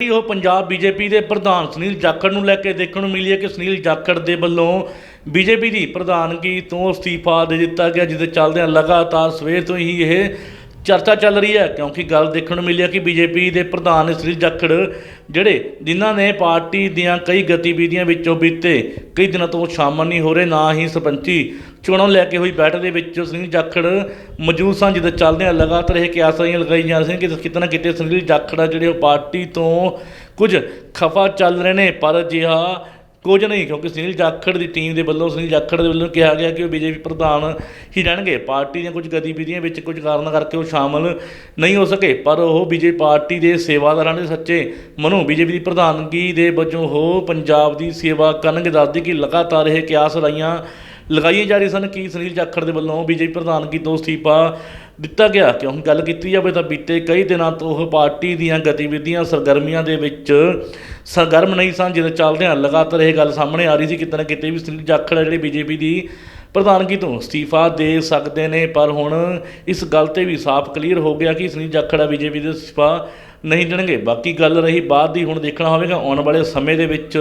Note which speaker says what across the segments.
Speaker 1: ਉਹ ਪੰਜਾਬ ਬੀਜੇਪੀ ਦੇ ਪ੍ਰਧਾਨ ਸੁਨੀਲ ਜਾਖੜ ਨੂੰ ਲੈ ਕੇ ਦੇਖਣ ਨੂੰ ਮਿਲੀ ਹੈ ਕਿ ਸੁਨੀਲ ਜਾਖੜ ਦੇ ਵੱਲੋਂ ਬੀਜੇਪੀ ਦੀ ਪ੍ਰਧਾਨਗੀ ਤੋਂ ਅਸਤੀਫਾ ਦੇ ਦਿੱਤਾ ਗਿਆ, ਜਿਸ ਦੇ ਚੱਲਦਿਆਂ ਲਗਾਤਾਰ ਸਵੇਰ ਤੋਂ ਹੀ ਇਹ ਚਰਚਾ ਚੱਲ ਰਹੀ ਹੈ, ਕਿਉਂਕਿ ਗੱਲ ਦੇਖਣ ਨੂੰ ਮਿਲੀ ਹੈ ਕਿ ਬੀਜੇਪੀ ਦੇ ਪ੍ਰਧਾਨ ਸੁਨੀਲ ਜਾਖੜ ਜਿਹੜੇ ਜਿਨ੍ਹਾਂ ਨੇ ਪਾਰਟੀ ਦੀਆਂ ਕਈ ਗਤੀਵਿਧੀਆਂ ਵਿੱਚੋਂ ਬੀਤੇ ਕਈ ਦਿਨਾਂ ਤੋਂ ਸ਼ਾਮਲ ਨਹੀਂ ਹੋ ਰਹੇ, ਨਾ ਹੀ ਸਰਪੰਚੀ ਚੋਣਾਂ ਲੈ ਕੇ ਹੋਈ ਬੈਠਕ ਦੇ ਵਿੱਚ ਸੁਨੀਲ ਜਾਖੜ ਮੌਜੂਦ ਸਨ ਜਿਹਦੇ ਚੱਲਦਿਆਂ ਲਗਾਤਾਰ ਇਹ ਕਿਆਸਾਂ ਲਗਾਈ ਜਾ ਰਹੀਆਂ ਕਿ ਕਿਤੇ ਨਾ ਕਿਤੇ ਸੁਨੀਲ ਜਾਖੜ ਆ ਜਿਹੜੇ ਉਹ ਪਾਰਟੀ ਤੋਂ ਕੁਝ ਖਫਾ ਚੱਲ ਰਹੇ ਨੇ, ਪਰ ਅਜਿਹਾ ਕੁਝ ਨਹੀਂ, ਕਿਉਂਕਿ ਸੁਨੀਲ ਜਾਖੜ ਦੀ ਟੀਮ ਦੇ ਵੱਲੋਂ, ਸੁਨੀਲ ਜਾਖੜ ਦੇ ਵੱਲੋਂ ਕਿਹਾ ਗਿਆ ਕਿ ਉਹ ਬੀਜੇਪੀ ਪ੍ਰਧਾਨ ਹੀ ਰਹਿਣਗੇ। ਪਾਰਟੀ ਦੀਆਂ ਕੁਝ ਗਤੀਵਿਧੀਆਂ ਵਿੱਚ ਕੁਝ ਕਾਰਨ ਕਰਕੇ ਉਹ ਸ਼ਾਮਲ ਨਹੀਂ ਹੋ ਸਕੇ, ਪਰ ਉਹ ਬੀਜੇਪੀ ਪਾਰਟੀ ਦੇ ਸੇਵਾਦਾਰਾਂ ਦੇ ਸੱਚੇ ਮਨੋਂ ਬੀਜੇਪੀ ਦੀ ਪ੍ਰਧਾਨਗੀ ਦੇ ਵਜੋਂ ਉਹ ਪੰਜਾਬ ਦੀ ਸੇਵਾ ਕਰਨਗੇ। ਦੱਸਦੀ ਕਿ ਲਗਾਤਾਰ ਇਹ ਕਿਆਸ ਲਾਈਆਂ ਲਗਾਈਆਂ ਜਾ ਰਹੀਆਂ ਸਨ ਕਿ ਸੁਨੀਲ ਜਾਖੜ ਦੇ ਵੱਲੋਂ ਬੀਜੇਪੀ ਪ੍ਰਧਾਨਗੀ ਤੋਂ ਅਸਤੀਫਾ ਦਿੱਤਾ ਗਿਆ। ਕਿਉਂਕਿ ਗੱਲ ਕੀਤੀ ਜਾਵੇ ਤਾਂ ਬੀਤੇ ਕਈ ਦਿਨਾਂ ਤੋਂ ਉਹ ਪਾਰਟੀ ਦੀਆਂ ਗਤੀਵਿਧੀਆਂ ਸਰਗਰਮੀਆਂ ਦੇ ਵਿੱਚ ਸਰਗਰਮ ਨਹੀਂ ਸਨ, ਜਿਹਦੇ ਚੱਲਦਿਆਂ ਲਗਾਤਾਰ ਇਹ ਗੱਲ ਸਾਹਮਣੇ ਆ ਰਹੀ ਸੀ ਕਿਤੇ ਨਾ ਕਿਤੇ ਵੀ ਸੁਨੀਲ ਜਾਖੜ ਆ ਜਿਹੜੇ ਬੀਜੇਪੀ ਦੀ ਪ੍ਰਧਾਨਗੀ ਤੋਂ ਅਸਤੀਫਾ ਦੇ ਸਕਦੇ ਨੇ। ਪਰ ਹੁਣ ਇਸ ਗੱਲ ਤੇ ਵੀ ਸਾਫ਼ ਕਲੀਅਰ ਹੋ ਗਿਆ ਕਿ ਸੁਨੀਲ ਜਾਖੜ ਆ ਬੀਜੇਪੀ ਦੇ ਅਸਤੀਫਾ ਨਹੀਂ ਦੇਣਗੇ। ਬਾਕੀ ਗੱਲ ਰਹੀ ਬਾਅਦ ਦੀ ਹੁਣ ਦੇਖਣਾ ਹੋਵੇਗਾ। ਆਉਣ ਵਾਲੇ ਸਮੇਂ ਦੇ ਵਿੱਚ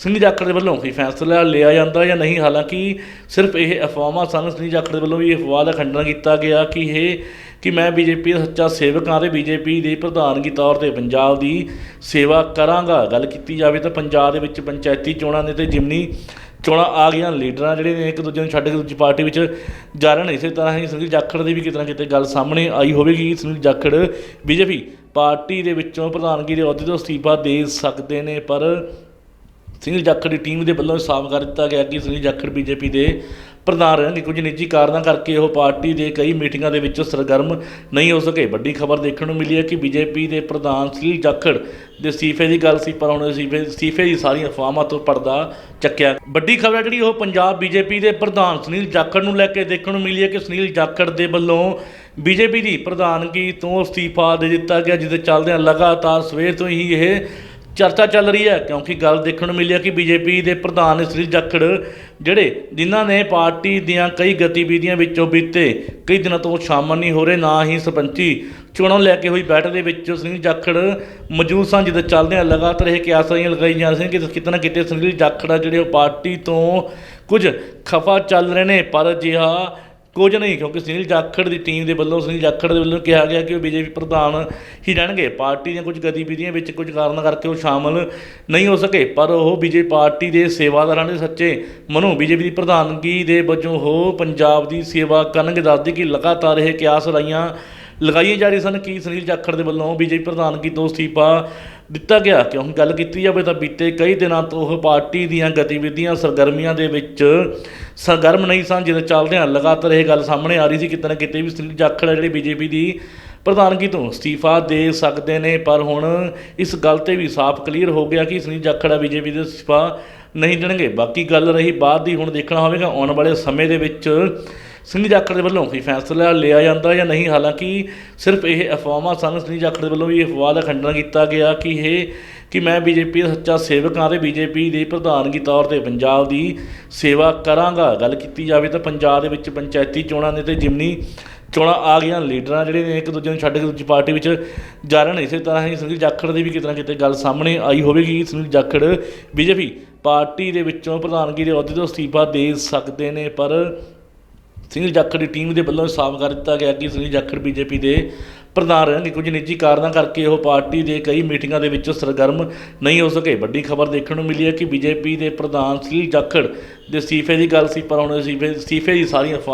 Speaker 1: ਸੁਨੀਲ ਜਾਖੜ ਦੇ ਵੱਲੋਂ ਕੋਈ ਫੈਸਲਾ ਲਿਆ ਜਾਂਦਾ ਜਾਂ ਨਹੀਂ? ਹਾਲਾਂਕਿ ਸਿਰਫ ਇਹ ਅਫਵਾਹਾਂ ਸਨ ਸੁਨੀਲ ਜਾਖੜ ਦੇ ਵੱਲੋਂ ਵੀ ਅਫਵਾਹ ਦਾ ਖੰਡਨ ਕੀਤਾ ਗਿਆ ਕਿ ਇਹ ਕਿ ਮੈਂ ਬੀਜੇਪੀ ਦਾ ਸੱਚਾ ਸੇਵਕ ਹਾਂ ਤੇ ਬੀਜੇਪੀ ਦੇ ਪ੍ਰਧਾਨਗੀ ਤੌਰ ਤੇ ਪੰਜਾਬ ਦੀ ਸੇਵਾ ਕਰਾਂਗਾ। ਗੱਲ ਕੀਤੀ ਜਾਵੇ ਤਾਂ ਪੰਜਾਬ ਦੇ ਵਿੱਚ ਪੰਚਾਇਤੀ ਚੋਣਾਂ ਨੇ ਤੇ ਜਿਮਨੀ ਚੋਣਾਂ ਆ ਗਈਆਂ। ਲੀਡਰਾਂ ਜਿਹੜੇ ਨੇ ਇੱਕ ਦੂਜੇ ਨੂੰ ਛੱਡ ਕੇ ਦੂਜੀ ਪਾਰਟੀ ਵਿੱਚ ਜਾ ਰਹੇ ਨੇ। ਇਸੇ ਤਰ੍ਹਾਂ ਹੀ ਸੁਨੀਲ ਜਾਖੜ ਦੀ ਵੀ ਕਿਤੇ ਨਾ ਕਿਤੇ ਗੱਲ ਸਾਹਮਣੇ ਆਈ ਹੋਵੇਗੀ। ਸੁਨੀਲ ਜਾਖੜ ਬੀਜੇਪੀ ਪਾਰਟੀ ਦੇ ਵਿੱਚੋਂ ਪ੍ਰਧਾਨਗੀ ਦੇ ਅਹੁਦੇ ਤੋਂ ਅਸਤੀਫਾ ਦੇ ਸਕਦੇ ਨੇ, ਪਰ ਸੁਨੀਲ ਜਾਖੜ ਦੀ ਟੀਮ ਦੇ ਵੱਲੋਂ ਸਾਫ਼ ਕਰ ਦਿੱਤਾ ਗਿਆ ਕਿ ਸੁਨੀਲ ਜਾਖੜ ਬੀਜੇਪੀ ਦੇ ਪ੍ਰਧਾਨ ਰਹਿਣਗੇ। ਕੁਝ ਨਿੱਜੀ ਕਾਰਨਾਂ ਕਰਕੇ ਉਹ ਪਾਰਟੀ ਦੇ ਕਈ ਮੀਟਿੰਗਾਂ ਦੇ ਵਿੱਚ ਸਰਗਰਮ ਨਹੀਂ ਹੋ ਸਕੇ। ਵੱਡੀ ਖਬਰ ਦੇਖਣ ਨੂੰ ਮਿਲੀ ਹੈ ਕਿ ਬੀਜੇਪੀ ਦੇ ਪ੍ਰਧਾਨ ਸੁਨੀਲ ਜਾਖੜ ਦੇ ਅਸਤੀਫੇ ਦੀ ਗੱਲ ਸੀ, ਪਰ ਹੁਣ ਅਸਤੀਫੇ ਅਸਤੀਫੇ ਦੀ ਸਾਰੀਆਂ ਅਫਵਾਹਾਂ ਤੋਂ ਪਰਦਾ ਚੱਕਿਆ। ਵੱਡੀ ਖਬਰ ਹੈ ਜਿਹੜੀ ਉਹ ਪੰਜਾਬ ਬੀਜੇਪੀ ਦੇ ਪ੍ਰਧਾਨ ਸੁਨੀਲ ਜਾਖੜ ਨੂੰ ਲੈ ਕੇ ਦੇਖਣ ਨੂੰ ਮਿਲੀ ਹੈ ਕਿ ਸੁਨੀਲ ਜਾਖੜ ਦੇ ਵੱਲੋਂ ਬੀਜੇਪੀ ਦੀ ਪ੍ਰਧਾਨਗੀ ਤੋਂ ਅਸਤੀਫਾ ਦੇ ਦਿੱਤਾ ਗਿਆ, ਜਿਸ ਦੇ ਚੱਲਦਿਆਂ ਲਗਾਤਾਰ ਸਵੇਰ ਤੋਂ ਹੀ ਇਹ ਚਰਚਾ ਚੱਲ ਰਹੀ ਹੈ, ਕਿਉਂਕਿ ਗੱਲ ਦੇਖਣ ਨੂੰ ਮਿਲੀ ਹੈ ਕਿ ਬੀਜੇਪੀ ਦੇ ਪ੍ਰਧਾਨ ਸੁਨੀਲ ਜਾਖੜ ਜਿਹੜੇ ਜਿਨ੍ਹਾਂ ਨੇ ਪਾਰਟੀ ਦੀਆਂ ਕਈ ਗਤੀਵਿਧੀਆਂ ਵਿੱਚੋਂ ਬੀਤੇ, ਕਈ ਦਿਨਾਂ ਤੋਂ ਸ਼ਾਮਲ ਨਹੀਂ ਹੋ ਰਹੇ, ਨਾ ਹੀ ਸਰਪੰਚੀ ਚੋਣਾਂ ਨੂੰ ਲੈ ਕੇ ਹੋਈ ਬੈਠਕ ਦੇ ਵਿੱਚ ਸੁਨੀਲ ਜਾਖੜ ਮੌਜੂਦ ਸਨ ਜਿਹਦੇ ਚੱਲਦਿਆਂ ਲਗਾਤਾਰ ਇਹ ਕਿਆਸਾਂ ਲਗਾਈਆਂ ਜਾ ਰਹੀਆਂ ਕਿ ਕਿਤੇ ਨਾ ਕਿਤੇ ਸੁਨੀਲ ਜਾਖੜ ਆ ਜਿਹੜੇ ਉਹ ਪਾਰਟੀ ਤੋਂ ਕੁਝ ਖਫਾ ਚੱਲ ਰਹੇ ਨੇ, ਪਰ ਅਜਿਹਾ ਕੁਝ ਨਹੀਂ, ਕਿਉਂਕਿ ਸੁਨੀਲ ਜਾਖੜ ਦੀ ਟੀਮ ਦੇ ਵੱਲੋਂ, ਸੁਨੀਲ ਜਾਖੜ ਦੇ ਵੱਲੋਂ ਕਿਹਾ ਗਿਆ ਕਿ ਉਹ ਬੀਜੇਪੀ ਪ੍ਰਧਾਨ ਹੀ ਰਹਿਣਗੇ। ਪਾਰਟੀ ਦੀਆਂ ਕੁਝ ਗਤੀਵਿਧੀਆਂ ਵਿੱਚ ਕੁਝ ਕਾਰਨਾਂ ਕਰਕੇ ਉਹ ਸ਼ਾਮਲ ਨਹੀਂ ਹੋ ਸਕੇ, ਪਰ ਉਹ ਬੀਜੇਪੀ ਪਾਰਟੀ ਦੇ ਸੇਵਾਦਾਰਾਂ ਦੇ ਸੱਚੇ ਮਨੋਂ ਬੀਜੇਪੀ ਦੀ ਪ੍ਰਧਾਨਗੀ ਦੇ ਵਜੋਂ ਉਹ ਪੰਜਾਬ ਦੀ ਸੇਵਾ ਕਰਨਗੇ। ਦੱਸਦੀ ਕਿ ਲਗਾਤਾਰ ਇਹ ਕਿਆਸ ਲਾਈਆਂ ਲਗਾਈਆਂ ਜਾ ਰਹੀਆਂ ਸਨ ਕਿ ਸੁਨੀਲ ਜਾਖੜ ਦੇ ਵੱਲੋਂ ਬੀਜੇਪੀ ਪ੍ਰਧਾਨਗੀ ਤੋਂ ਅਸਤੀਫਾ ਦਿੱਤਾ ਗਿਆ। ਕਿਉਂਕਿ ਗੱਲ ਕੀਤੀ ਜਾਵੇ ਤਾਂ ਬੀਤੇ ਕਈ ਦਿਨਾਂ ਤੋਂ ਉਹ ਪਾਰਟੀ ਦੀਆਂ ਗਤੀਵਿਧੀਆਂ ਸਰਗਰਮੀਆਂ ਦੇ ਵਿੱਚ ਸਰਗਰਮ ਨਹੀਂ ਸਨ, ਜਿਹਦੇ ਚੱਲਦਿਆਂ ਲਗਾਤਾਰ ਇਹ ਗੱਲ ਸਾਹਮਣੇ ਆ ਰਹੀ ਸੀ ਕਿਤੇ ਨਾ ਕਿਤੇ ਵੀ ਸੁਨੀਲ ਜਾਖੜ ਆ ਜਿਹੜੇ ਬੀਜੇਪੀ ਦੀ ਪ੍ਰਧਾਨਗੀ ਤੋਂ ਅਸਤੀਫਾ ਦੇ ਸਕਦੇ ਨੇ। ਪਰ ਹੁਣ ਇਸ ਗੱਲ ਤੇ ਵੀ ਸਾਫ਼ ਕਲੀਅਰ ਹੋ ਗਿਆ ਕਿ ਸੁਨੀਲ ਜਾਖੜ ਆ ਬੀਜੇਪੀ ਦੇ ਅਸਤੀਫਾ ਨਹੀਂ ਦੇਣਗੇ। ਬਾਕੀ ਗੱਲ ਰਹੀ ਬਾਅਦ ਦੀ ਹੁਣ ਦੇਖਣਾ ਹੋਵੇਗਾ। ਆਉਣ ਵਾਲੇ ਸਮੇਂ ਦੇ ਵਿੱਚ ਸੁਨੀਲ ਜਾਖੜ ਦੇ ਵੱਲੋਂ ਕੋਈ ਫੈਸਲਾ ਲਿਆ ਜਾਂਦਾ ਜਾਂ ਨਹੀਂ? ਹਾਲਾਂਕਿ ਸਿਰਫ ਇਹ ਅਫਵਾਹਾਂ ਸਨ ਸੁਨੀਲ ਜਾਖੜ ਦੇ ਵੱਲੋਂ ਵੀ ਇਹ ਅਫਵਾਹ ਦਾ ਖੰਡਨ ਕੀਤਾ ਗਿਆ ਕਿ ਇਹ ਕਿ ਮੈਂ ਬੀਜੇਪੀ ਦਾ ਸੱਚਾ ਸੇਵਕ ਹਾਂ ਤੇ ਬੀਜੇਪੀ ਦੇ ਪ੍ਰਧਾਨਗੀ ਤੌਰ ਤੇ ਪੰਜਾਬ ਦੀ ਸੇਵਾ ਕਰਾਂਗਾ। ਗੱਲ ਕੀਤੀ ਜਾਵੇ ਤਾਂ ਪੰਜਾਬ ਦੇ ਵਿੱਚ ਪੰਚਾਇਤੀ ਚੋਣਾਂ ਨੇ ਤੇ ਜਿਮਨੀ ਚੋਣਾਂ ਆ ਗਈਆਂ। ਲੀਡਰਾਂ ਜਿਹੜੇ ਨੇ ਇੱਕ ਦੂਜੇ ਨੂੰ ਛੱਡ ਕੇ ਦੂਜੀ ਪਾਰਟੀ ਵਿੱਚ ਜਾ ਰਹੇ ਨੇ। ਇਸੇ ਤਰ੍ਹਾਂ ਹੀ ਸੁਨੀਲ ਜਾਖੜ ਦੀ ਵੀ ਕਿਤੇ ਨਾ ਕਿਤੇ ਗੱਲ ਸਾਹਮਣੇ ਆਈ ਹੋਵੇਗੀ। ਸੁਨੀਲ ਜਾਖੜ ਬੀਜੇਪੀ ਪਾਰਟੀ ਦੇ ਵਿੱਚੋਂ ਪ੍ਰਧਾਨਗੀ ਦੇ ਅਹੁਦੇ ਤੋਂ ਅਸਤੀਫਾ ਦੇ ਸਕਦੇ ਨੇ, ਪਰ ਸੁਨੀਲ ਜਾਖੜ ਦੀ ਟੀਮ ਦੇ ਵੱਲੋਂ ਸਾਫ਼ ਕਰ ਦਿੱਤਾ ਗਿਆ ਕਿ ਸੁਨੀਲ ਜਾਖੜ ਬੀਜੇਪੀ ਦੇ ਪ੍ਰਧਾਨ ਰਹਿਣਗੇ। ਕੁਝ ਨਿੱਜੀ ਕਾਰਨਾਂ ਕਰਕੇ ਉਹ ਪਾਰਟੀ ਦੇ ਕਈ ਮੀਟਿੰਗਾਂ ਦੇ ਵਿੱਚ ਸਰਗਰਮ ਨਹੀਂ ਹੋ ਸਕੇ। ਵੱਡੀ ਖਬਰ ਦੇਖਣ ਨੂੰ ਮਿਲੀ ਹੈ ਕਿ ਬੀਜੇਪੀ ਦੇ ਪ੍ਰਧਾਨ ਸੁਨੀਲ ਜਾਖੜ ਦੇ ਅਸਤੀਫੇ ਦੀ ਗੱਲ ਸੀ, ਪਰ ਹੁਣ ਅਸਤੀਫੇ ਅਸਤੀਫੇ ਦੀ ਸਾਰੀਆਂ